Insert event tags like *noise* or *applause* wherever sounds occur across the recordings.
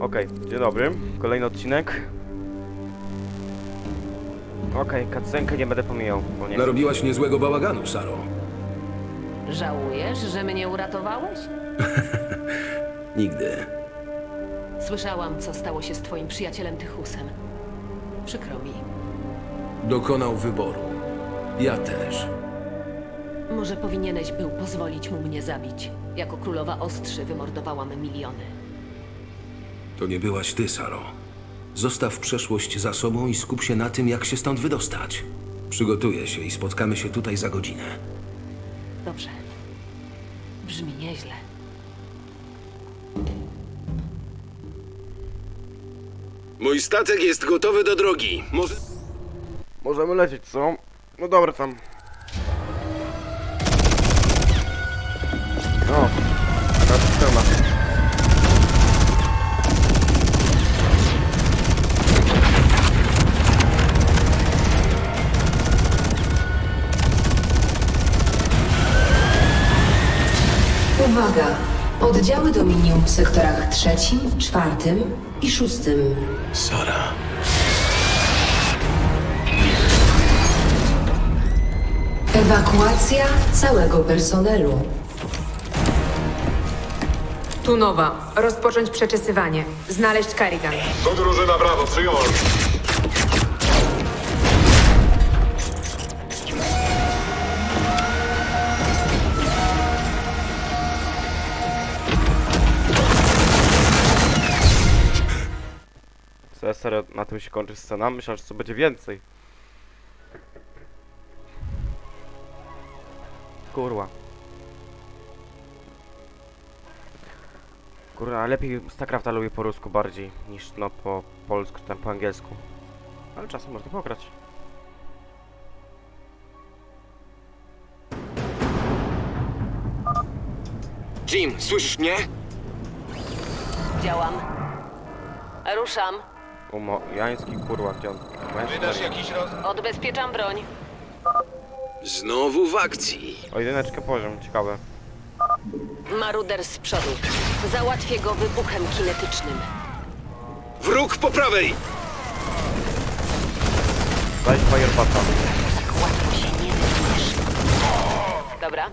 Okej, dzień dobry. Kolejny odcinek. Okej, okay, nie będę pomijał, bo nie Narobiłaś niezłego bałaganu, Saro. Żałujesz, że mnie uratowałeś? *laughs* Nigdy. Słyszałam, co stało się z twoim przyjacielem Tychusem. Przykro mi. Dokonał wyboru. Ja też. Może powinieneś był pozwolić mu mnie zabić. Jako królowa ostrzy wymordowałam miliony. To nie byłaś ty, Saro. Zostaw przeszłość za sobą i skup się na tym, jak się stąd wydostać. Przygotuję się i spotkamy się tutaj za godzinę. Dobrze. Brzmi nieźle. Mój statek jest gotowy do drogi. Może... Możemy lecieć, co? No dobra, tam. Oddziały Dominium w sektorach trzecim, czwartym i szóstym. Sara. Ewakuacja całego personelu. Tu nowa. Rozpocząć przeczesywanie. Znaleźć Karigan. To drużyna Brawo, przyjąłem. Serio, na tym się kończy scena? Myślałem, że co będzie więcej. Kurwa. Kurwa, lepiej StarCrafta lubię po rusku bardziej niż no po polsku tam po angielsku. Ale czasem można pograć. Jim, słyszysz mnie? Działam. Ruszam. Umojański kurwa, gdzie on? Wydasz jakiś roz... Odbezpieczam broń. Znowu w akcji. O jedyneczkę poziom, ciekawe. Maruder z przodu. Załatwię go wybuchem kinetycznym. Wróg po prawej! Daj firebata. Tak łatwo się nie wytniesz. Dobra.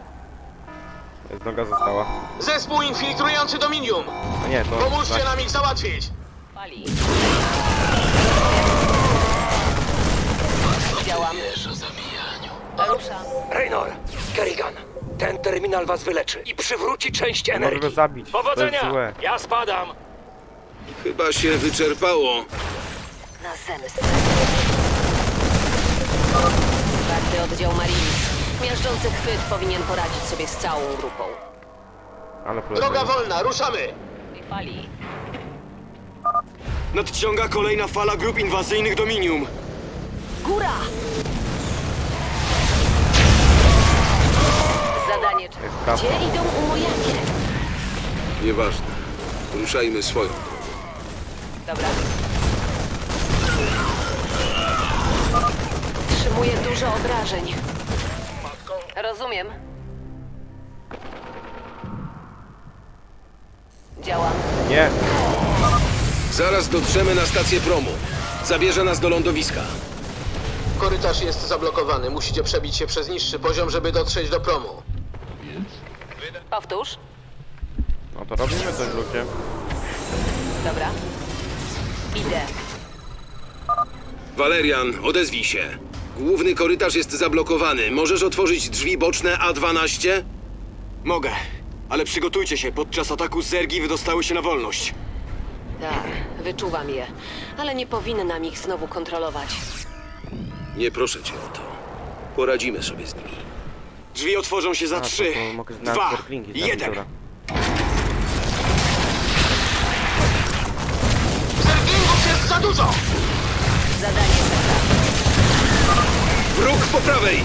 Jest noga została. Zespół infiltrujący Dominium! A nie, to... Pomóżcie nam ich załatwić! Fali. Ruszam. Raynor, Kerrigan, ten terminal was wyleczy i przywróci część Może go energii. zabić. To jest złe. Ja spadam! Chyba się wyczerpało. Na zemstę. Czwarty oddział Marinis. Miażdżący chwyt powinien poradzić sobie z całą grupą. Ale Droga wolna, ruszamy! I fali. Nadciąga kolejna fala grup inwazyjnych Dominium. Góra! Jest. Gdzie idą umojanie? Nieważne. Ruszajmy swoją drogą. Dobra. Trzymuję dużo obrażeń. Rozumiem. Działam. Nie! Zaraz dotrzemy na stację promu. Zabierze nas do lądowiska. Korytarz jest zablokowany. Musicie przebić się przez niższy poziom, żeby dotrzeć do promu. Powtórz. No to robimy coś ludzie. Dobra. Idę. Valerian, odezwij się. Główny korytarz jest zablokowany. Możesz otworzyć drzwi boczne A12? Mogę, ale przygotujcie się, podczas ataku zergi wydostały się na wolność. Tak, wyczuwam je. Ale nie powinnam ich znowu kontrolować. Nie proszę cię o to. Poradzimy sobie z nimi. Drzwi otworzą się za A, to- trzy, mogę znaleźć dwa, serklingi, tak, jeden. dobra. Zergingów jest za dużo! Zadanie czeka. Wróg po prawej!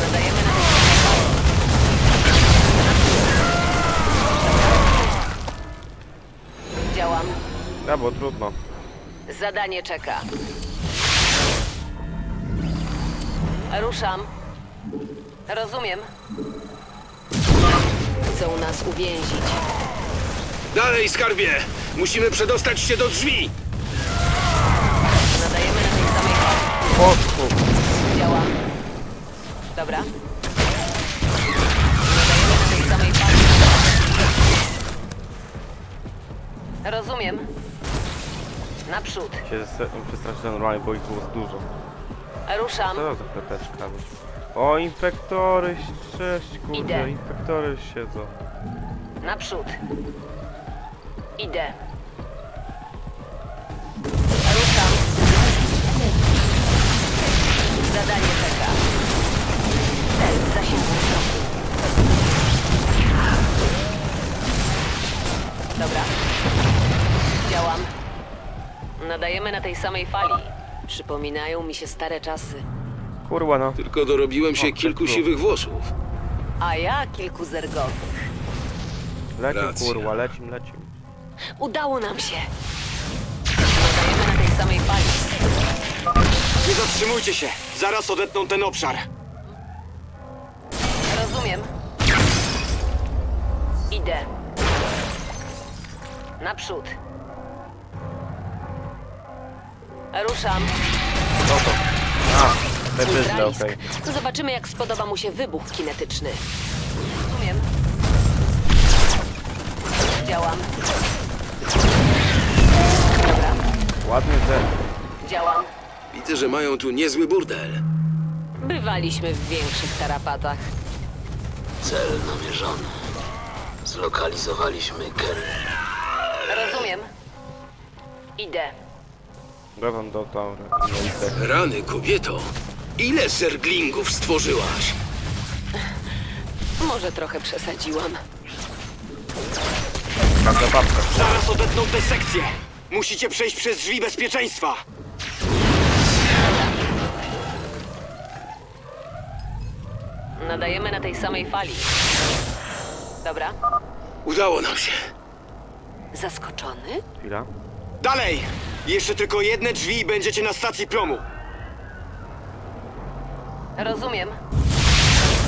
Zadajemy na Działam. Ja, bo trudno. Zadanie czeka. Ruszam. Rozumiem. Chcą nas uwięzić. Dalej, skarbie! Musimy przedostać się do drzwi! Nadajemy na tej samej fali. Działa. Dobra. Nadajemy na tej samej fali. Rozumiem. Naprzód. Się zes- przestraszyłem normalnie, bo ich było dużo. Ruszam. Co za kleteczkami? O, infektory, cześć, kurde, Idę. infektory siedzą. Naprzód. Idę. Ruszam. Zadanie czeka. Cel w zasięgu wzroku. Dobra. Działam. Nadajemy na tej samej fali. Przypominają mi się stare czasy. Kurwa no. Tylko dorobiłem się O, kilku tak siwych włosów. A ja kilku zergowych. Lecim Racja. kurwa, lecim, lecim. Udało nam się. Nadajemy na tej samej fali. Nie zatrzymujcie się! Zaraz odetną ten obszar. Rozumiem. Idę. Naprzód. Ruszam. No to. A, okej. Zobaczymy, jak spodoba mu się wybuch kinetyczny. Rozumiem. Działam. Dobra, Ładny zer. działam. Widzę, że mają tu niezły burdel. Bywaliśmy w większych tarapatach. Cel namierzony. Zlokalizowaliśmy Kerry. Rozumiem. Idę. Gawam do Taura. Rany, kobieto! Ile zerglingów stworzyłaś? Może trochę przesadziłam. Babka. Zaraz odetną te sekcje! Musicie przejść przez drzwi bezpieczeństwa! Nadajemy na tej samej fali. Dobra. Udało nam się. Zaskoczony? Chwila. Dalej! Jeszcze tylko jedne drzwi i będziecie na stacji promu. Rozumiem.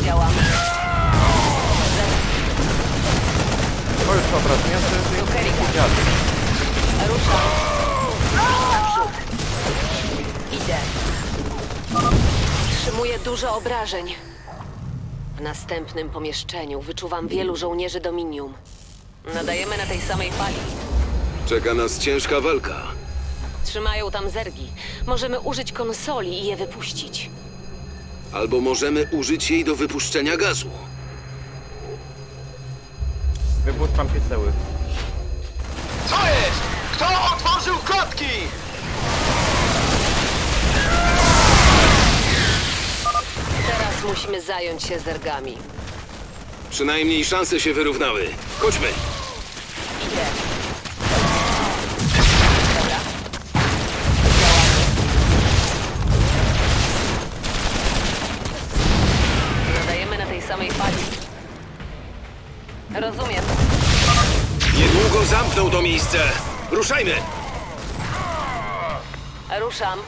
Działam. To już obraz miasta jest Do Kerrigan. dziady. Ruszam. Naprzód. Idę. Otrzymuję dużo obrażeń. W następnym pomieszczeniu wyczuwam wielu żołnierzy Dominium. Nadajemy na tej samej fali. Czeka nas ciężka walka. Trzymają tam zergi. Możemy użyć konsoli i je wypuścić. Albo możemy użyć jej do wypuszczenia gazu. Wypuszczam pieseły. Co jest? Kto otworzył klatki? Teraz musimy zająć się zergami. Przynajmniej szanse się wyrównały. Chodźmy. Idę. Niedługo zamkną to miejsce. Ruszajmy! Ruszam.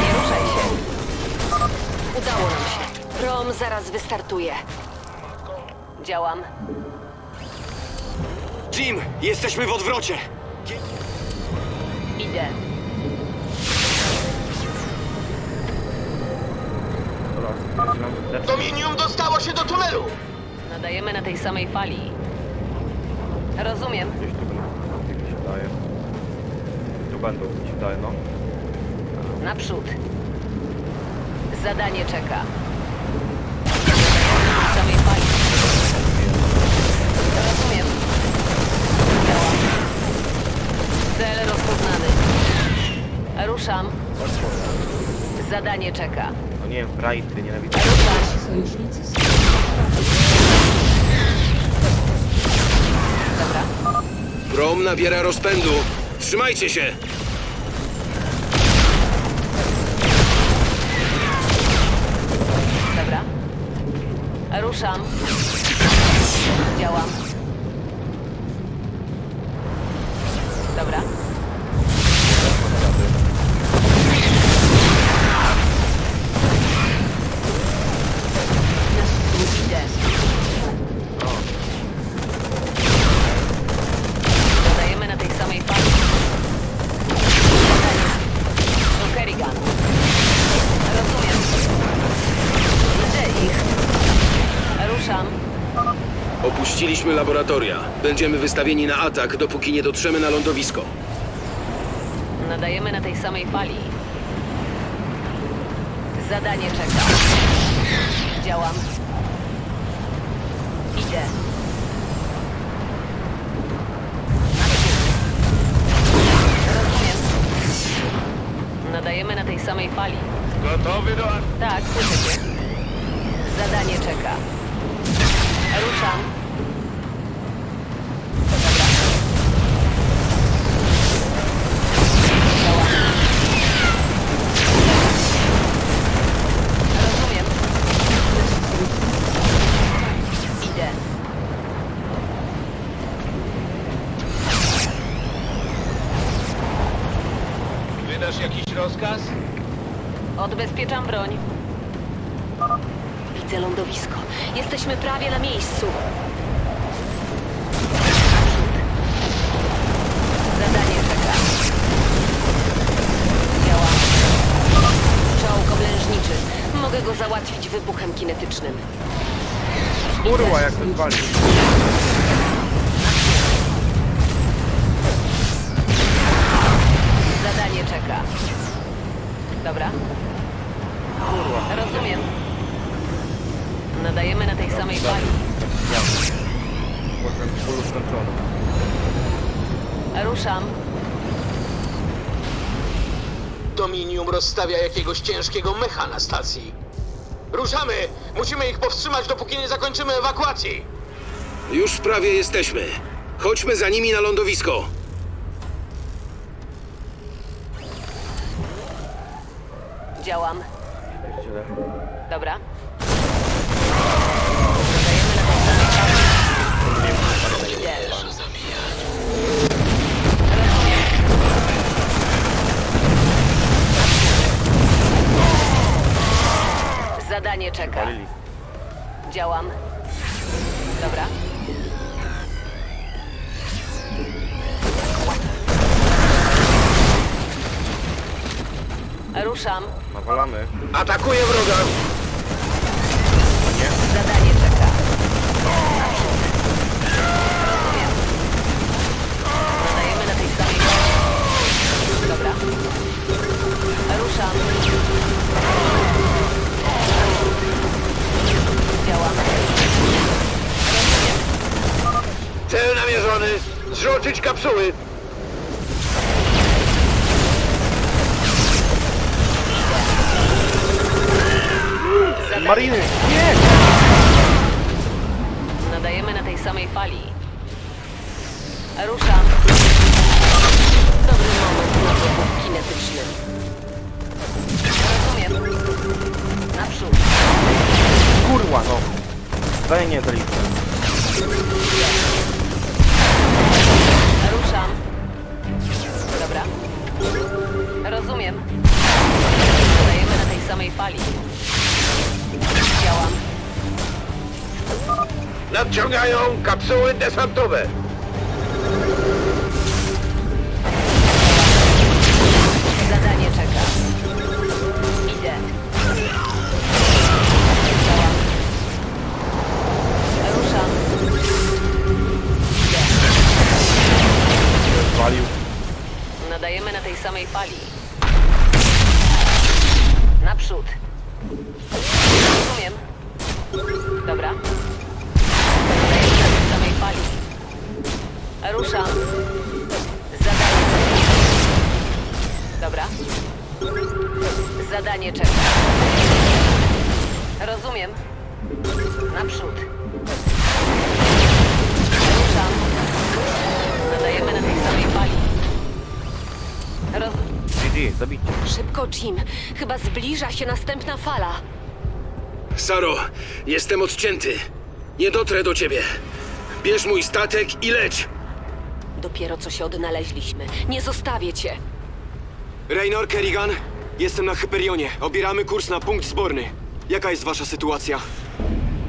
Nie ruszaj się. Udało nam się. Prom zaraz wystartuje. Działam. Jim, jesteśmy w odwrocie! Idę. Dominium dostało się do tunelu! Nadajemy na tej samej fali. Rozumiem. Gdzieś tu będą, jak mi się daje. Tu będą, mi się daje, no. Naprzód. Zadanie czeka. Nadajemy na tej samej fali. Rozumiem. Działa. Cel rozpoznany. Ruszam. Zadanie czeka. No nie wiem, frajty, nienawidzę. Ruszam. Dobra. Prom nabiera rozpędu. Trzymajcie się! Dobra. Ruszam. Działam. Dobra. Oczyściliśmy laboratoria. Będziemy wystawieni na atak, dopóki nie dotrzemy na lądowisko. Nadajemy na tej samej fali. Zadanie czeka. Działam. Idę. Rozumiem. Nadajemy na tej samej fali. Gotowy do... Tak, słyszę cię. Zadanie czeka. Ruszam. Wybuchem kinetycznym. Kurwa, jak to zwali. Zadanie czeka. Dobra. Kurwa. Rozumiem. Nadajemy na tej samej fali. Polu skończony. Ruszam. Dominium rozstawia jakiegoś ciężkiego mecha na stacji. Ruszamy! Musimy ich powstrzymać, dopóki nie zakończymy ewakuacji! Już prawie jesteśmy. Chodźmy za nimi na lądowisko. Działam. Dobra. Zadanie czeka. Działam. Dobra. Ruszam. Nawalamy. Atakuję wroga! Zadanie czeka. Zrzucić kapsuły! Mariny! Nie! Nadajemy na tej samej fali. Ruszam. Dobry moment na wybuch kinetyczny. Rozumiem. Naprzód. Kurwa, no. Daj nie zaliczę. Ruszam. psuły te szantowe. Zadanie czeka. Rozumiem. Naprzód. Ruszam. Nadajemy na tej samej fali. Roz... GG, zabicie. Szybko, Jim. Chyba zbliża się następna fala. Saro, jestem odcięty. Nie dotrę do ciebie. Bierz mój statek i leć. Dopiero co się odnaleźliśmy. Nie zostawię cię. Raynor, Kerrigan, jestem na Hyperionie. Obieramy kurs na punkt zborny. Jaka jest wasza sytuacja?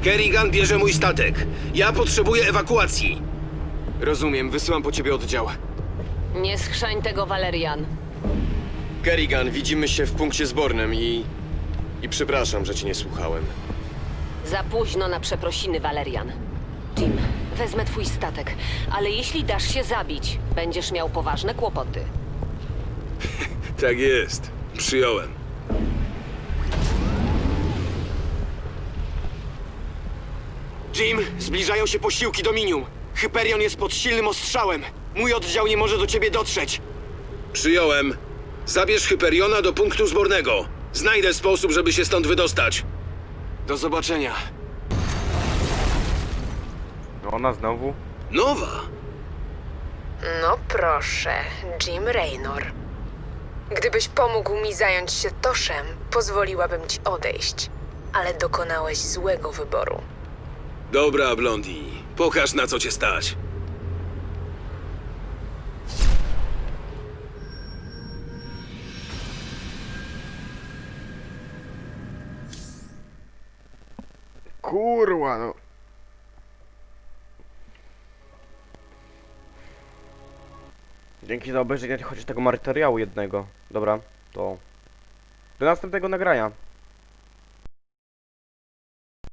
Kerrigan bierze mój statek. Ja potrzebuję ewakuacji. Rozumiem, wysyłam po ciebie oddział. Nie schrzań tego, Valerian. Kerrigan, widzimy się w punkcie zbornym i... I przepraszam, że cię nie słuchałem. Za późno na przeprosiny, Valerian. Jim, Wezmę twój statek, ale jeśli dasz się zabić, będziesz miał poważne kłopoty. *laughs* Tak jest. Przyjąłem. Jim, zbliżają się posiłki Dominium. Hyperion jest pod silnym ostrzałem. Mój oddział nie może do ciebie dotrzeć. Przyjąłem. Zabierz Hyperiona do punktu zbornego. Znajdę sposób, żeby się stąd wydostać. Do zobaczenia. Ona znowu? Nowa? No proszę, Jim Raynor. Gdybyś pomógł mi zająć się Toszem, pozwoliłabym ci odejść. Ale dokonałeś złego wyboru. Dobra, Blondi. Pokaż na co cię stać. Kurwa, no. Dzięki za obejrzenie chociaż tego materiału jednego. Dobra, to do następnego nagrania.